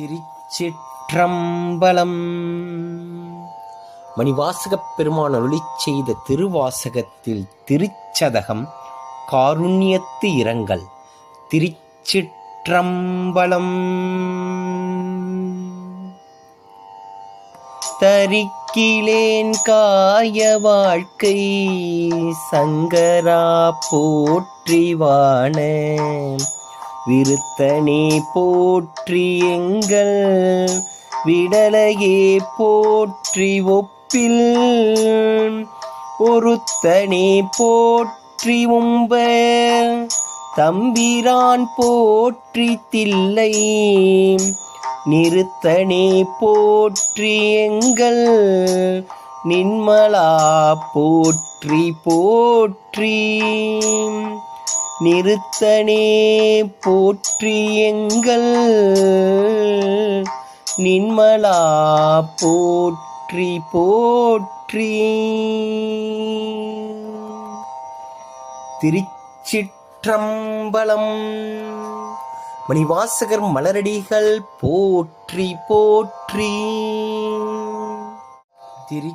திருச்சிற்றம்பலம். மணிவாசகப் பெருமான் அருளிச் செய்த திருவாசகத்தில் திருச்சதகம் காருண்யத்து இரங்கல் திருச்சிற்றம்பலம். தரிக்கிலேன் காய வாழ்க்கை சங்கரா போற்றிவான விருத்தனே போற்றி எங்கள் விடலையே போற்றி ஒப்பில். ஒருத்தனே போற்றி உம்ப தம்பிரான் போற்றி தில்லை. நிறுத்தனே போற்றி எங்கள். நின்மலா போற்றி போற்றி. நிறுத்தனே போற்றி எங்கள் நின்மலா போற்றி போற்றி. திருச்சிற்றம்பலம் மணிவாசகர் மலரடிகள் போற்றி போற்றி. திரு